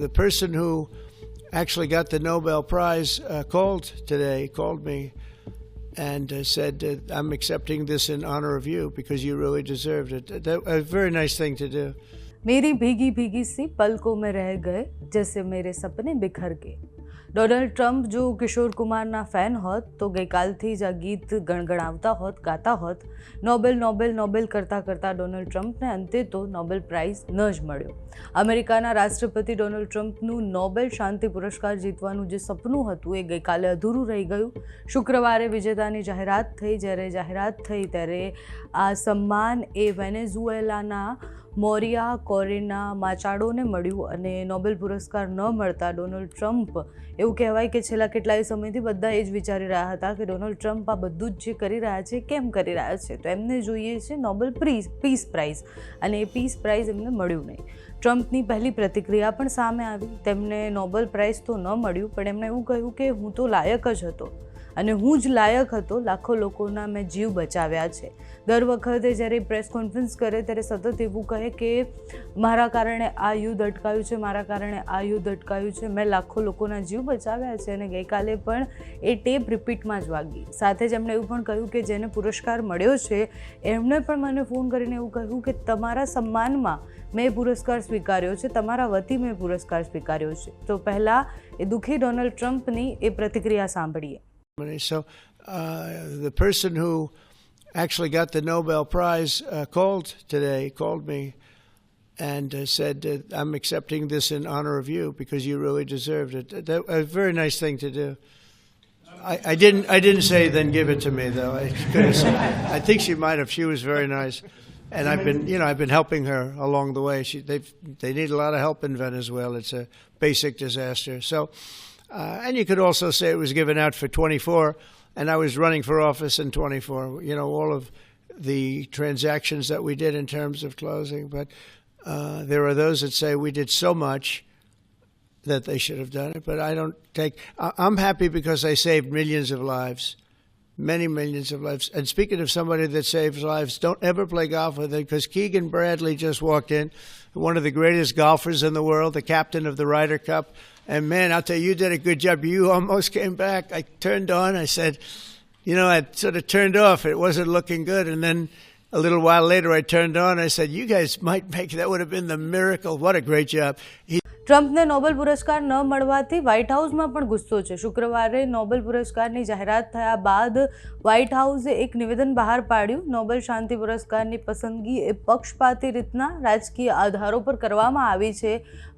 the person who actually got the Nobel Prize uh, called today, called me, and uh, said, uh, I'm accepting this in honor of you because you really deserved it. That, a very nice thing to do. मेरी भीगी भीगी सी पलकों में रह गए जैसे मेरे सपने बिखर गए ડોનાલ્ડ ટ્રમ્પ જો કિશોર કુમારના ફેન હોત, તો ગઈકાલથી જ આ ગીત ગણગણાવતા હોત, ગાતા હોત. નોબેલ નોબેલ નોબેલ કરતાં કરતાં ડોનાલ્ડ ટ્રમ્પને અંતે તો નોબેલ પ્રાઇઝ ન જ મળ્યો. અમેરિકાના રાષ્ટ્રપતિ ડોનાલ્ડ ટ્રમ્પનું નોબેલ શાંતિ પુરસ્કાર જીતવાનું જે સપનું હતું, એ ગઈકાલે અધૂરું રહી ગયું. શુક્રવારે વિજેતાની જાહેરાત થઈ, જ્યારે જાહેરાત થઈ ત્યારે આ સન્માન એ વેનેઝુએલાના મોરિયા, કોરિના, માચાડોને મળ્યું અને નોબેલ પુરસ્કાર ન મળતા ડોનાલ્ડ ટ્રમ્પ એવું કહેવાય કે છેલ્લા કેટલાય સમયથી બધા એ જ વિચારી રહ્યા હતા કે ડોનાલ્ડ ટ્રમ્પ આ બધું જ જે કરી રહ્યા છે, કેમ કરી રહ્યા છે? તો એમને જોઈએ છે નોબેલ પ્રીઝ, પીસ પ્રાઇઝ અને એ પીસ પ્રાઇઝ એમને મળ્યું નહીં. ટ્રમ્પની પહેલી પ્રતિક્રિયા પણ સામે આવી. તેમને નોબેલ પ્રાઇઝ તો ન મળ્યું, પણ એમણે એવું કહ્યું કે હું તો લાયક જ હતો. અને હું જ લાયક હતો. લાખો લોકોના મેં જીવ બચાવ્યા છે. દર વખતે જ્યારે પ્રેસ કોન્ફરન્સ કરે ત્યારે સતત એવું કહે કે મારા કારણે આ યુદ્ધ અટકાયું છે, મારા કારણે આ યુદ્ધ અટકાયું છે. મેં લાખો લોકોના જીવ બચાવ્યા છે અને ગઈકાલે પણ એ ટેપ રિપીટમાં જ વાગી. સાથે જ એમણે એવું પણ કહ્યું કે જેને પુરસ્કાર મળ્યો છે, એમણે પણ મને ફોન કરીને એવું કહ્યું કે તમારા સન્માનમાં મેં પુરસ્કાર સ્વીકાર્યો છે, તમારા વતી મેં પુરસ્કાર સ્વીકાર્યો છે. તો પહેલાં એ દુઃખી ડોનાલ્ડ ટ્રમ્પની એ પ્રતિક્રિયા સાંભળીએ. So uh, the person who actually got the Nobel Prize uh, called today, called me and uh, said, I'm accepting this in honor of you because you really deserved it. That, a very nice thing to do. I, I didn't. I didn't say then give it to me though. I I think she might have. She was very nice, and I've been, you know, I've been helping her along the way. She, they, they need a lot of help in Venezuela. It's a basic disaster. So, uh, and you could also say it was given out for 24, and I was running for office in 24. You know, all of the transactions that we did in terms of closing, but uh, there are those that say we did so much that they should have done it. But I don't take. I- I'm happy because I saved millions of lives, many millions of lives. And speaking of somebody that saves lives, don't ever play golf with it because Keegan Bradley just walked in, one of the greatest golfers in the world, the captain of the Ryder Cup. And man, I'll tell you, you did a good job. You almost came back. I turned on. I said, you know, I sort of turned off. It wasn't looking good. And then a little while later, I turned on. I said, you guys might make that would have been the miracle. What a great job. He ટ્રમ્પને Nobel પુરસ્કાર ન મળવાથી white હાઉસમાં પણ ગુસ્સો છે. શુક્રવારે Nobel પુરસ્કારની જાહેરાત થયા બાદ વ્હાઇટ હાઉસે એક નિવેદન બહાર પાડ્યું. નોબેલ શાંતિ પુરસ્કારની પસંદગી એ પક્ષપાતી રીતના રાજકીય આધારો પર કરવામાં આવી છે.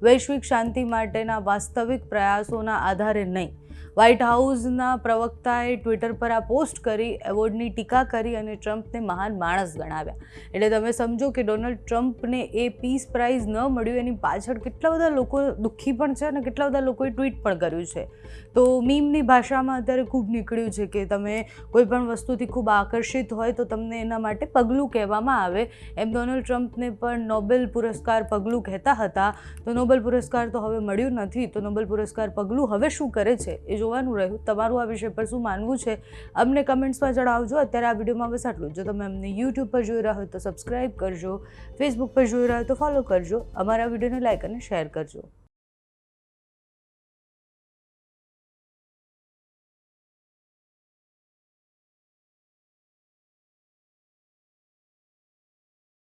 વૈશ્વિક શાંતિ માટેના વાસ્તવિક પ્રયાસોના આધારે નહીં. વ્હાઇટ હાઉસના પ્રવક્તાએ ટ્વિટર પર આ પોસ્ટ કરી, એવોર્ડની ટીકા કરી અને ટ્રમ્પને મહાન માણસ ગણાવ્યા. એટલે તમે સમજો કે ડોનાલ્ડ ટ્રમ્પને એ પીસ પ્રાઇઝ ન મળ્યું, એની પાછળ કેટલા બધા લોકો દુઃખી પણ છે અને કેટલા બધા લોકોએ ટ્વીટ પણ કર્યું છે. તો મીમની ભાષામાં અત્યારે ખૂબ નીકળ્યું છે કે તમે કોઈ પણ વસ્તુથી ખૂબ આકર્ષિત હોય તો તમને એના માટે પગલું કહેવામાં આવે. એમ ડોનાલ્ડ ટ્રમ્પને પણ નોબેલ પુરસ્કાર પગલું કહેતા હતા. તો નોબેલ પુરસ્કાર તો હવે મળ્યું નથી. તો નોબેલ પુરસ્કાર પગલું હવે શું કરે છે? એ જોવાનું રહ્યું. તમારું આ વિષય પર શું માનવું છે? અમને કમેન્ટ્સમાં જણાવજો. અત્યારે આ વિડીયોમાં બસ આટલું જ. તમે અમને યુટ્યુબ પર જોઈ રહ્યા હોય તો સબસ્ક્રાઈબ કરજો ફેસબુક પર જોઈ રહ્યા હોય તો ફોલો કરજો. અમારા વિડીયોને લાઈક અને શેર કરજો.